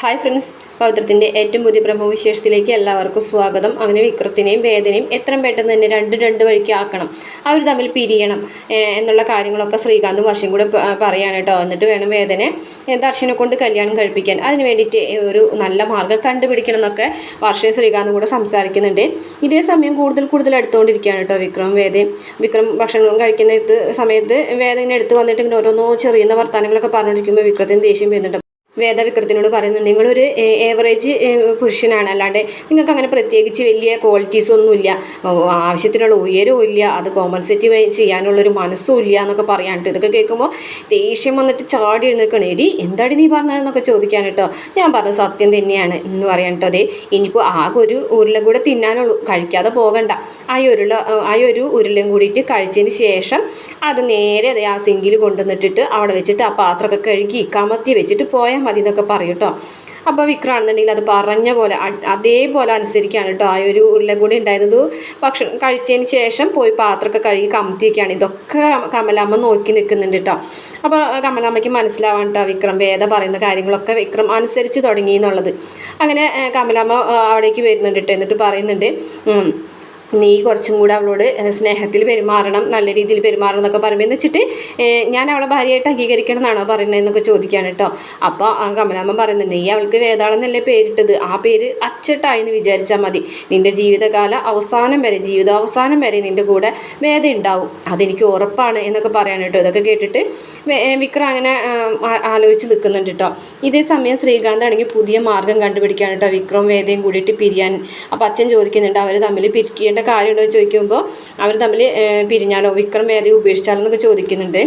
Hi friends പൗത്രത്തിന്റെ ഏറ്റവും പുതിയ ബ്രഹ്മവിശേഷത്തിലേക്ക് എല്ലാവർക്കും സ്വാഗതം. അങ്ങനെ വിക്രത്തിനെയും വേദനയും എത്രയും പെട്ടെന്ന് തന്നെ രണ്ട് രണ്ട് വഴിക്ക് ആക്കണം. അവർ തമ്മിൽ പിരിയണം എന്നുള്ള കാര്യങ്ങളൊക്കെ ശ്രീകാന്തും വർഷം കൂടെ പറയാണ് കേട്ടോ. എന്നിട്ട് വേണം വേദനെ ദർശനം കൊണ്ട് കല്യാണം കഴിപ്പിക്കാൻ. അതിന് വേണ്ടിയിട്ട് ഒരു നല്ല മാർഗം കണ്ടുപിടിക്കണം എന്നൊക്കെ വർഷയും ശ്രീകാന്തും കൂടെ സംസാരിക്കുന്നുണ്ട്. ഇതേ സമയം കൂടുതൽ കൂടുതൽ എടുത്തുകൊണ്ടിരിക്കുകയാണ് കേട്ടോ വിക്രം വേദയും വിക്രം ഭക്ഷണം കഴിക്കുന്ന സമയത്ത് വേദന എടുത്ത് വന്നിട്ട് ഇങ്ങനെ ഓരോന്നോ ചെറിയുന്ന വർത്തമാനങ്ങളൊക്കെ പറഞ്ഞുകൊണ്ടിരിക്കുമ്പോൾ വിക്രത്തിന് ദേഷ്യം വരുന്നുണ്ട്. വേദവിക്രത്തിനോട് പറയുന്നു നിങ്ങളൊരു ഏവറേജ് പുരുഷനാണ്. അല്ലാണ്ട് നിങ്ങൾക്ക് അങ്ങനെ പ്രത്യേകിച്ച് വലിയ ക്വാളിറ്റീസ് ഒന്നുമില്ല. ആവശ്യത്തിനുള്ള ഉയരവും ഇല്ല. അത് കോമ്പൻസേറ്റീവ് ചെയ്യാനുള്ളൊരു മനസ്സും ഇല്ല എന്നൊക്കെ പറയാനിട്ട് ഇതൊക്കെ കേൾക്കുമ്പോൾ ദേഷ്യം വന്നിട്ട് ചാടി എഴുന്നേൽക്കണം എടി എന്താടി നീ പറഞ്ഞതെന്നൊക്കെ ചോദിക്കാൻ കേട്ടോ. ഞാൻ പറഞ്ഞ സത്യം തന്നെയാണ് എന്ന് പറയാൻ കേട്ടോ. അതെ ഇനിയിപ്പോൾ ആകെ ഒരു ഉരുള കൂടെ തിന്നാനുള്ളൂ. കഴിക്കാതെ പോകണ്ട. ആ ഉരുള ആ ഒരു ഉരുളയും കൂടിയിട്ട് കഴിച്ചതിന് ശേഷം അത് നേരെ ആ സിങ്കിൽ കൊണ്ടുവന്നിട്ടിട്ട് അവിടെ വെച്ചിട്ട് ആ പാത്രമൊക്കെ കഴുകി കമത്തി വെച്ചിട്ട് പോയാൽ മതി എന്നൊക്കെ പറയും കേട്ടോ അപ്പോൾ വിക്രമാണെന്നുണ്ടെങ്കിൽ അത് പറഞ്ഞ പോലെ അതേപോലെ അനുസരിക്കുകയാണ് കേട്ടോ ആ ഒരു ഉരുള കൂടി ഉണ്ടായിരുന്നത്. ഭക്ഷണം കഴിച്ചതിന് ശേഷം പോയി പാത്രമൊക്കെ കഴുകി കമത്തി വയ്ക്കുകയാണ് ഇതൊക്കെ കമലാമ്മ നോക്കി നിൽക്കുന്നുണ്ട് കേട്ടോ അപ്പോൾ കമലാമ്മയ്ക്ക് മനസ്സിലാവാൻ കേട്ടോ വിക്രം വേദ പറയുന്ന കാര്യങ്ങളൊക്കെ വിക്രം അനുസരിച്ച് തുടങ്ങി എന്നുള്ളത്. അങ്ങനെ കമലാമ്മ അവിടേക്ക് വരുന്നുണ്ട് കേട്ടോ എന്നിട്ട് പറയുന്നുണ്ട് നീ കുറച്ചും കൂടെ അവളോട് സ്നേഹത്തിൽ പെരുമാറണം നല്ല രീതിയിൽ പെരുമാറണം എന്നൊക്കെ പറയുമ്പോൾ എന്ന് വെച്ചിട്ട് ഞാൻ അവളെ ഭാര്യയായിട്ട് അംഗീകരിക്കണം എന്നാണോ പറയുന്നതെന്നൊക്കെ ചോദിക്കുകയാണ് കേട്ടോ. അപ്പോൾ ആ കമലാമ്മ പറയുന്നത് നീ അവൾക്ക് വേതാളം എന്നല്ലേ പേരിട്ടത്? ആ പേര് അച്ചട്ടായി എന്ന് വിചാരിച്ചാൽ മതി. നിന്റെ ജീവിതകാല അവസാനം വരെ ജീവിതാവസാനം വരെ നിന്റെ കൂടെ വേദ ഉണ്ടാവും. അതെനിക്ക് ഉറപ്പാണ് എന്നൊക്കെ പറയാൻ കേട്ടോ. ഇതൊക്കെ കേട്ടിട്ട് വിക്രം അങ്ങനെ ആലോചിച്ച് നിൽക്കുന്നുണ്ട് കേട്ടോ. ഇതേ സമയം ശ്രീകാന്ത് ആണെങ്കിൽ പുതിയ മാർഗം കണ്ടുപിടിക്കാൻ കേട്ടോ വിക്രം വേദയും കൂടിയിട്ട് പിരിയാൻ. അപ്പോൾ അച്ഛൻ ചോദിക്കുന്നുണ്ട് അവർ തമ്മിൽ പിരിക്കേണ്ട കാര്യമുണ്ടോ എന്ന് ചോദിക്കുമ്പോൾ അവർ തമ്മിൽ പിരിഞ്ഞാലോ വിക്രം വേദയെ ഉപേക്ഷിച്ചാലോ എന്നൊക്കെ ചോദിക്കുന്നുണ്ട്.